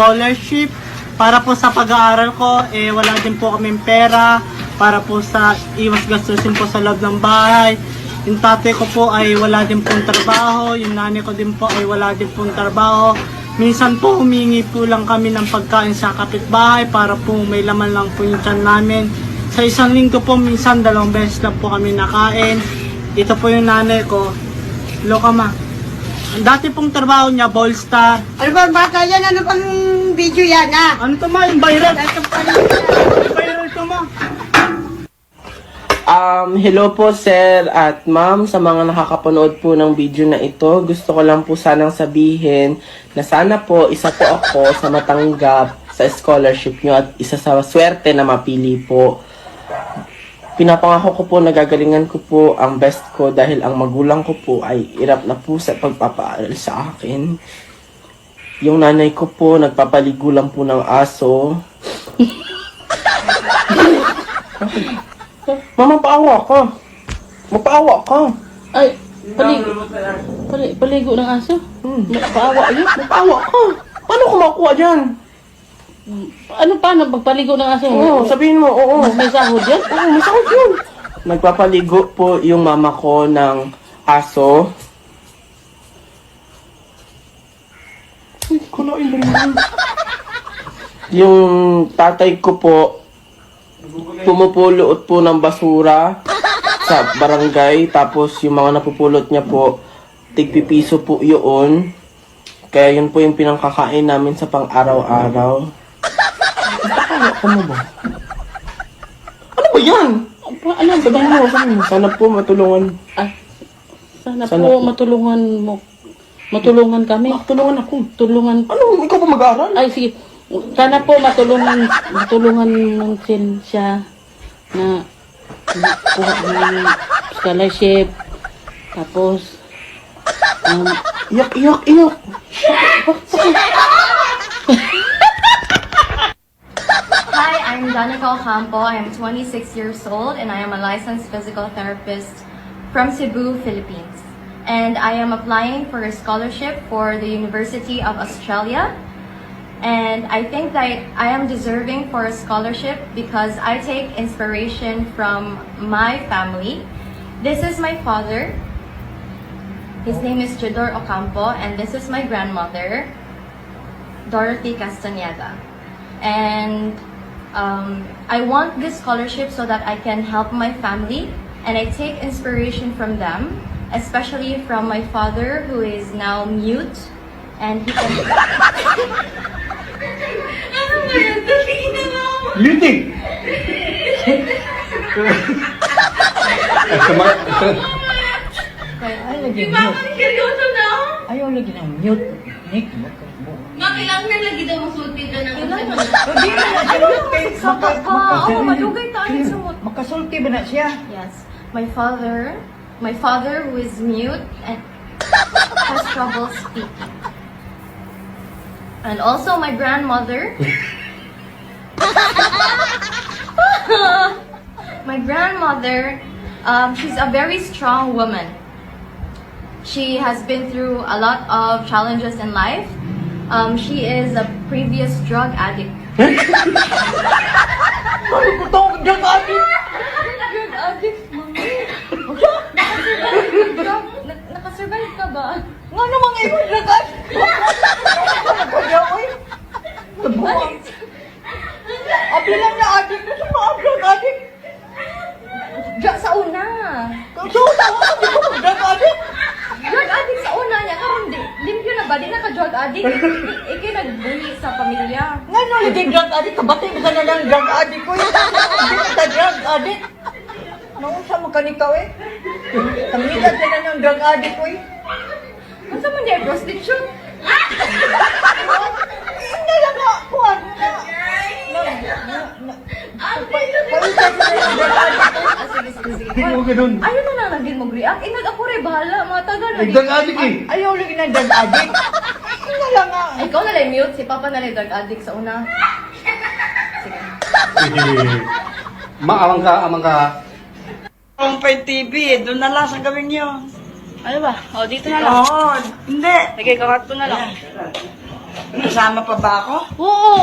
scholarship. Para po sa pag-aaral ko, eh, wala din po kaming pera. Para po sa iwas gastusin po sa loob ng bahay. Yung tatay ko po ay wala din pong trabaho. Yung nanay ko din po ay wala din pong trabaho. Minsan po humingi po lang kami ng pagkain sa kapitbahay para po may laman lang po yung tiyan namin. Sa isang linggo po, minsan dalawang beses lang po kami nakain. Ito po yung nanay ko. Loka ma. Ang dati pong trabaho niya, ball star. Ano ba bata yan? Ano bang video yan ha? Ano to ma? Yung viral. Ito pa rin. Viral to ma. Um, hello po sir at ma'am sa mga nakakapanood po ng video na ito. Gusto ko lang po sanang sabihin na sana po isa po ako sa matanggap sa scholarship nyo at isa sa swerte na mapili po. Pinapangako ko po na gagalingan ko po ang best ko dahil ang magulang ko po ay irap na po sa pagpapaaral sa akin. Yung nanay ko po nagpapaligo lang po ng aso. Mama, paawa ka. Mapaawa ka. Ay, paligo. Pali, paligo ng aso? Hmm. Paawa yun. Mapaawa ka. Paano ko makuha dyan? Ano paano pagpaligo ng aso? Oo, sabihin mo, oo. May sahod yan? Oo, masakit yun. Nagpapaligo po yung mama ko ng aso. Uy, kulain ba yun? Yung tatay ko po, pumupulot po ng basura sa barangay. Tapos yung mga napupulot niya po, tigpipiso po yun. Kaya yun po yung pinangkakain namin sa pang-araw-araw. Nakakaya ko mo ba? Ano ba yan? Ano ba? Mo. Sana po matulungan. Ah, sana, Sana po po. matulungan mo. Matulungan kami. Tulungan ako. Tulungan. Ano, ikaw pa mag-aaral? Ay, sige. Sana po matulungan, matulungan ng sin siya na kuha ng scholarship. Tapos, um, Iyak, iyak, iyak. Hi, I'm Danica Ocampo. I am 26 years old and I am a licensed physical therapist from Cebu, Philippines. And I am applying for a scholarship for the University of Australia. And I think that I am deserving for a scholarship because I take inspiration from my family. This is my father. His name is Chidor Ocampo, and this is my grandmother, Dorothy Castaneda. And um, I want this scholarship so that I can help my family and I take inspiration from them, especially from my father who is now mute and he can. ano ba yan? Tingin na lang. Litik! Ay, sama... Di ba ako seryoso na? Ayaw lagi ng mute. Nick, Makasulti ba na siya? Yes, my father, my father who is mute and has trouble speaking. And also my grandmother. my grandmother, um, she's a very strong woman. She has been through a lot of challenges in life. Um, she is a previous drug addict. Ano ko to? Drug addict! Drug addict, mami. Na- Nakasurvive ka ba? Nga namang ikaw drug addict! Kaya ko eh. Nabuwang. Abi lang na addict na sa mga drug addict. Drug sa una. So, tama ka, di ko mag-drug addict. Drug addict sa una niya. Karon di, limpyo na ba? Di na ka drug addict. I- Ikay nagbuhi sa pamilya. Nga no, drug addict. Kabatay mo ka na lang drug addict ko eh. Hindi ka drug addict. Naunsa mo ka ni ka eh. Kamilat ka na ng drug addict ko eh. Ano man niya? Prostitute? Hindi lang kuhan na. Na, na, na. Mo na drug addict ko. Ah, sige. Hindi mo ganun. Ayaw na lang naging mag-react. Inag ako rin, bahala. Mga taga na. Nagdag adik eh. Ayaw lagi ng drug addict. Lang nga. Ikaw na lang mute. Si Papa na lang drug addict sa una. Maamang ka, amang ka. Compay TV, doon na lang sa gawin yun. ano ba? O, dito na lang. Oo, hindi. Sige, kakat ko na lang. Kasama pa ba ako? Oo!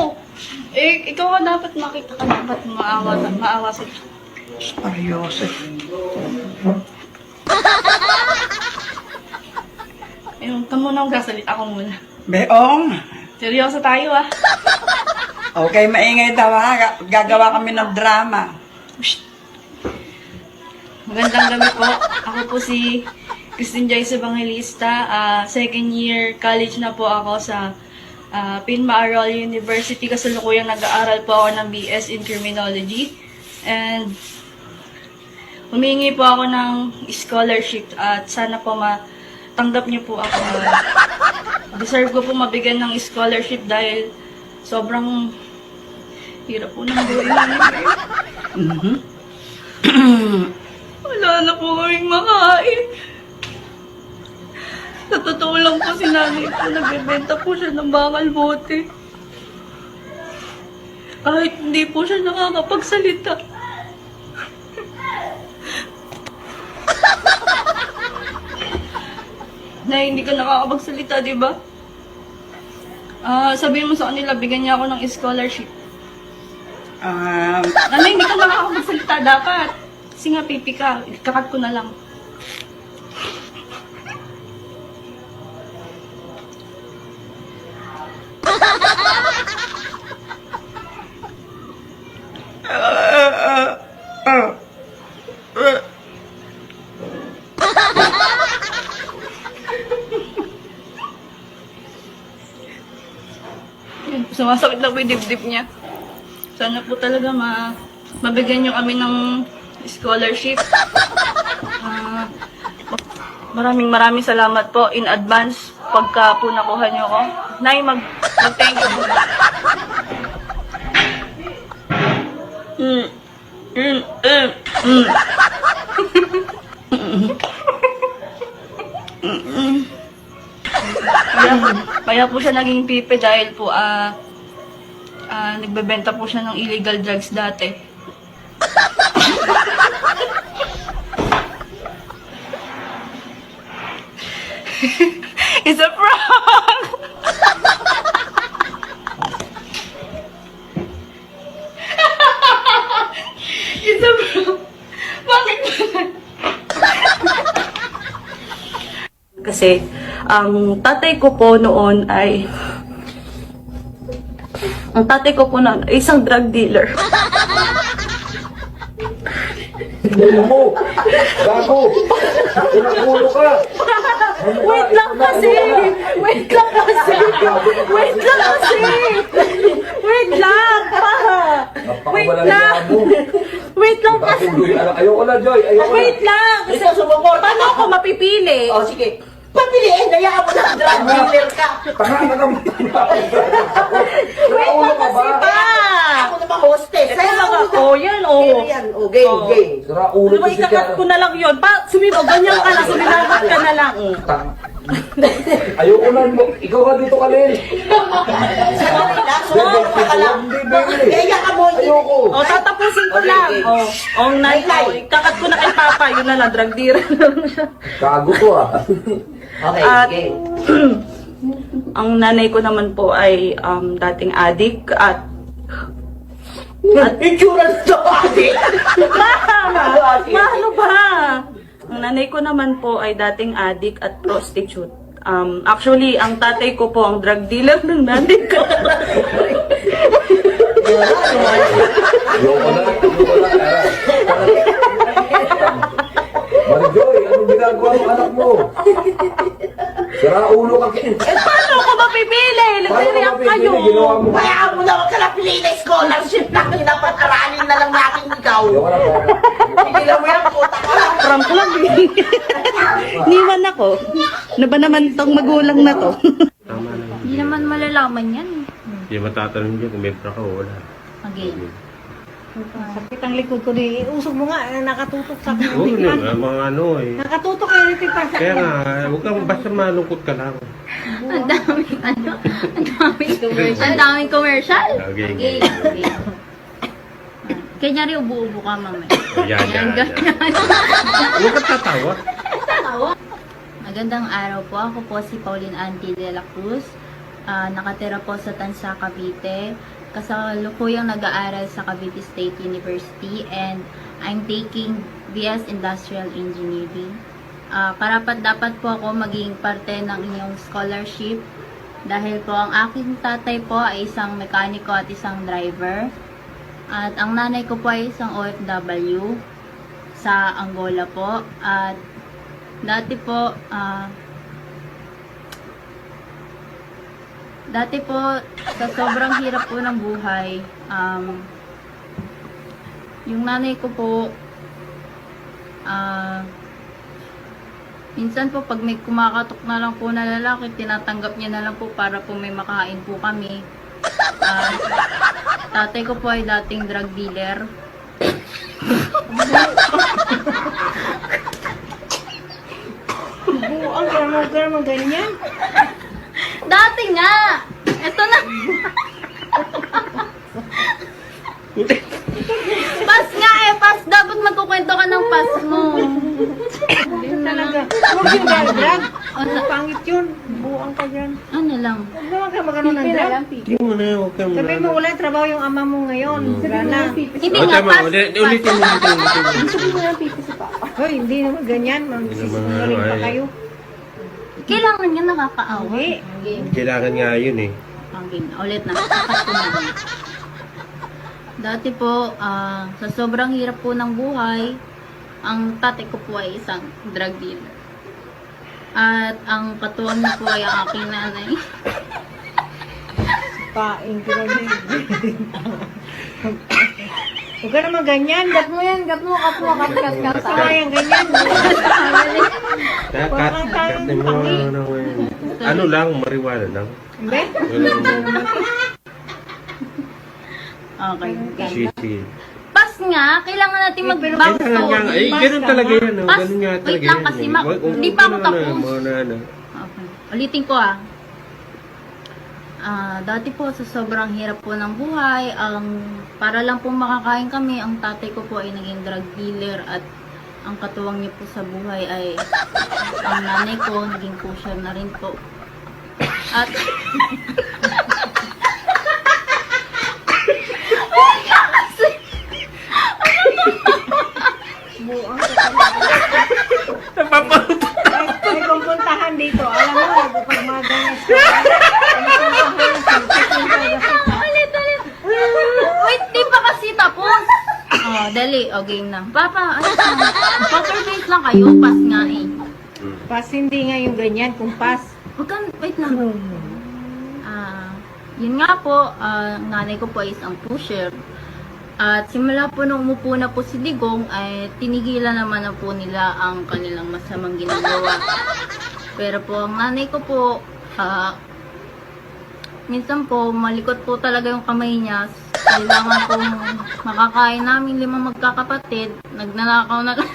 Eh, ikaw ka dapat makita ka dapat maawa, maawa sa Seryoso. Ayun, ka muna ang gasalit ako muna. Beong. Seryoso tayo ah. Okay, maingay daw ha. Ga- Gagawa kami ng drama. Magandang gabi po. Ako po si Christine Joyce Evangelista. Ah, second year college na po ako sa uh, Pinmaaral University. Kasalukuyang nag-aaral po ako ng BS in Criminology. And humingi po ako ng scholarship at sana po matanggap niyo po ako. Deserve ko po mabigyan ng scholarship dahil sobrang hirap po ng buhay namin. Wala na po kaming makain. Sa totoo lang po si nanay po, nagbebenta po siya ng bakal bote. Kahit hindi po siya nakakapagsalita. na hindi ka nakakapagsalita, di ba? Ah, sabihin mo sa kanila, bigyan niya ako ng scholarship. Um, Nanay, hindi ka nakakapagsalita dapat. Kasi nga, pipi ka. Kakat ko na lang. Sumasakit na po yung dibdib niya. Sana po talaga ma mabigyan niyo kami ng scholarship. Ah, maraming maraming salamat po in advance pagka po nakuha niyo ko. Nay, mag, mag-thank you po. Mm. Mm. Mm. Mm. Kaya, kaya po siya naging pipe dahil po ah ah, nagbebenta po siya ng illegal drugs dati. It's a prank! It's a prank! Bakit ba? Kasi, ang tatay ko po noon ay ang tatay ko po ay isang drug dealer. mo! Gago! Pinakulo ka! Wait lang kasi! Wait lang kasi! Wait lang kasi! Wait lang! Pa! Wait lang! na! Wait lang kasi! Ayoko na, Joy! Ayoko na! Wait lang! Kasi paano ako mapipili? O, sige. Papiliin, hayaan mo na drug dealer ka. Tanga na naman! Wait lang kasi pa! Ako naman hostess. Ito lang ako. Yan, oh. Yan, o, game, Oh. game. Sira ulo Di ba to si ikakat ko na lang yun? Pa, sumino, ganyan ka na, suminagot ka na lang. Tanga. Ayoko na mo! Ikaw ka dito! Sorry na, sumama ka lang. Hindi, baby! Kaya ka mo, Ayoko! O, tatapusin ko Okay, lang. O, oh, nai, oh, kakat ko na kay Papa, yun na lang, drug dealer na lang siya. Gago to ah! Okay, At- game. Ang nanay ko naman po ay um, dating adik at At insurance to, ate. Ma! Ma, ano ba? Ang nanay ko naman po ay dating adik at prostitute. Um, actually, ang tatay ko po ang drug dealer ng nanay ko. Tara! Marijoy, anong ginagawa ng anak mo? Sira ulo ka! eh, paano ako mapipili? Paano ka Nagre-react kayo. mapipili? Ginawa mo Hayaan mo na, huwag ka na piliin na scholarship na pinapag-aralin na lang natin ikaw. Pigilan mo yan, puta ka. Prank lang eh. Niwan ako. Ano ba naman tong magulang na to? Hindi naman malalaman yan. Hindi matatanong dyan kung may pra ka o wala. Again. Sakit ang likod ko di. Usog mo nga, nakatutok sa akin. Oo, no, mga ano eh. Nakatutok kayo rin pa sa Kaya nga, huwag kang basta malungkot ka lang. Ang daming ano? Ang daming commercial. Ang daming commercial. Okay, Okay. okay. Kanya rin ubo-ubo ka mamaya. Yan, yan, yan. Huwag ka tatawa. Magandang araw po. Ako po si Pauline Anti de la Cruz. ah, nakatira po sa Tansa, Cavite. Kasalukuyang nag-aaral sa Cavite State University and I'm taking BS Industrial Engineering. Ah, karapat dapat po ako maging parte ng inyong scholarship dahil po ang aking tatay po ay isang mekaniko at isang driver. At ang nanay ko po ay isang OFW sa Angola po. At dati po, ah, dati po, sa sobrang hirap po ng buhay, um, yung nanay ko po, ah, minsan po pag may kumakatok na lang po na lalaki, tinatanggap niya na lang po para po may makain po kami. Ah, tatay ko po ay dating drug dealer. Buang ka mo, ka mo ganyan. Dati nga! Ito na! pas nga eh, pas. Dapat magkukwento ka ng pas mo. Talaga. Huwag yung drag. Ang pangit yun. Buang ka dyan. Ano lang? Huwag naman ka magano ng drag. Hindi mo na, huwag kang Sabi mo, wala trabaho yung ama mo ngayon. Wala na. Hindi nga, tama. pas. Ulit- Ulitin mo, ulitin mo, ulitin mo. Hoy, hindi naman ganyan. Magsisinungaling pa ay. kayo. Kailangan nga nakakaawa. Hindi. Kailangan nga yun eh. Okay, ulit na. Dati po, ah, sa sobrang hirap po ng buhay, ang tatay ko po ay isang drug dealer. At ang katuwang niya po ay ang aking nanay. Paing rin. Huwag ka naman ganyan. Gat mo yan. Gat mo. Gat mo. Gat gat gat. Sama yan ganyan. Kaya cut, Tayong mo, pangi. ano, ano lang, mariwala lang. Hindi? Walang Okay. sweet Pas nga, kailangan natin mag-back Kailangan nga, eh, ganun talaga yan, oh. Pas, ganun nga wait talaga lang yan, kasi, eh. ma- Wag- hindi pa ako na, ano, tapos. mga na, ano. Okay. Ulitin ko ah. Ah, dati po sa sobrang hirap po ng buhay, ang para lang po makakain kami, ang tatay ko po ay naging drug dealer at ang katuwang niya po sa buhay ay ang nanay ko, naging pusher na rin po. At Buang ka talaga. Ay, ay, kung puntahan dito, alam mo, pag sa ulit, ulit. Wait, di pa kasi tapos. Oh, dali. O, game na. Papa, ano na? Poker face lang kayo. Pas nga eh. Pas hindi nga yung ganyan, kung pas. Huwag kang, wait lang. Ah, yun nga po, ah, nanay ko po is ang pusher. At simula po nung umupo na po si Digong, ay tinigilan naman na po nila ang kanilang masamang ginagawa. Pero po, ang nanay ko po, ah, minsan po, malikot po talaga yung kamay niya. Kailangan po makakain namin limang magkakapatid. Nagnanakaw na lang.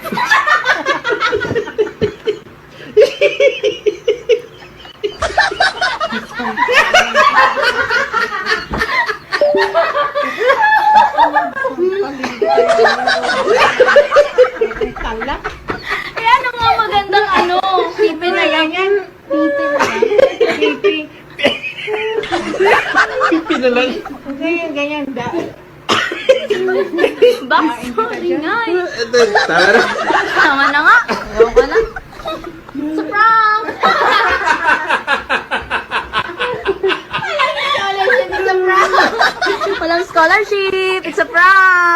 Tala. Kaya ano nga magandang ano, pipi na lang. Ganyan. Pipi na lang. Na. Huwag ganyan, ganyan. Da. Bak, sorry nga eh. Tama na nga. Ayaw ka na. Sa prank! Walang scholarship, it's a prank! Walang scholarship, it's a prank!